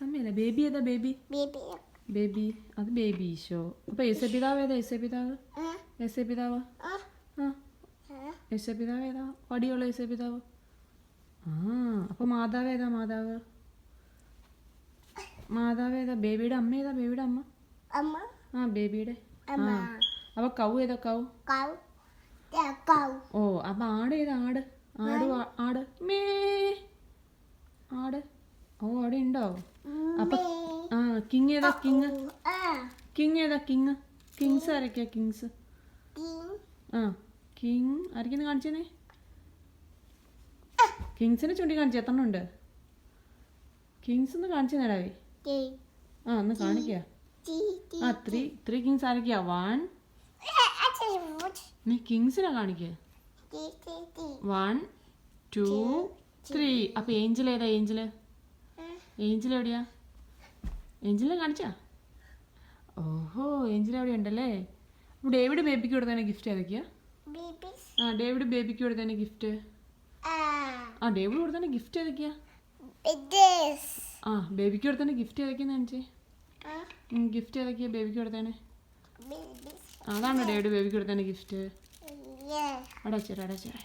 സമയല്ല? ബേബി ഏതാ baby baby അത് ബേബി ഈശോ. അപ്പൊ യേശപിതാവ് ഏതാ? യേശപിതാവ്? യേശപിതാവ്? ആ. യേശപിതാവ് ഏതാ? വടിയുള്ള യേശപിതാവ്? ആ. അപ്പൊ മാതാവ് ഏതാ മാതാവ്? മാതാവ് ഏതാ? ബേബിയുടെ അമ്മ ഏതാ? ബേബിയുടെ അമ്മ? ആ ബേബിയുടെ ആ. അപ്പൊ കൗ ഏതാ? കൗ? ഓ അപ്പൊ ആട് ഏതാ? ആട്. ആട് ആട്. ഓ അവിടെ ഉണ്ടോ അപ്പൊ ആ കിങ് ഏതാ കിങ്? കിങ് ഏതാ കിങ്? കിങ്സ് ആരൊക്കെയാ കിങ്സ്? ആ കിങ് ആരൊക്കെയാണ് കാണിച്ചേനെ? കിങ്സിനെ ചൂണ്ടി കാണിച്ചു എത്ര ഉണ്ട് കിങ്സ് ഒന്ന് കാണിച്ചു നേടാവേ ആ ഒന്ന് ടി ആ ത്രീ ത്രീ കിങ്സ് ആരൊക്കെയാ? വൺ. നീ കിങ്സിനെ കാണിക്കേ? One two three. അപ്പൊ ഏഞ്ചൽ ഏതാ ഏഞ്ചൽ? ഏഞ്ചൽ എവിടെയാ? ഏഞ്ചലിനെ കാണിച്ചാ? ഓഹോ ഏഞ്ചൽ എവിടെ ഉണ്ടല്ലേ? അപ്പൊ ഡേവിഡ് ബേബിക്ക് കൊടുത്തതിന് ഗിഫ്റ്റ് ഏതൊക്കെയാ? ആ ഡേവിഡ് ബേബിക്ക് കൊടുത്തതിന് ഗിഫ്റ്റ്. ആ. ഡേവിഡ് കൊടുത്തതിന് ഗിഫ്റ്റ് ഏതൊക്കെയാ? ആ ബേബിക്ക് കൊടുത്തതിന് ഗിഫ്റ്റ് ഏതൊക്കെയാന്ന് കാണിച്ചേ. ഗിഫ്റ്റ് ഏതൊക്കെയാ ബേബിക്ക് കൊടുത്തേനെ അതാണോ ഡേവിഡ് ബേബിക്ക് കൊടുത്തതിന് ഗിഫ്റ്റ്? അടച്ചേരാ അടച്ചേരാ.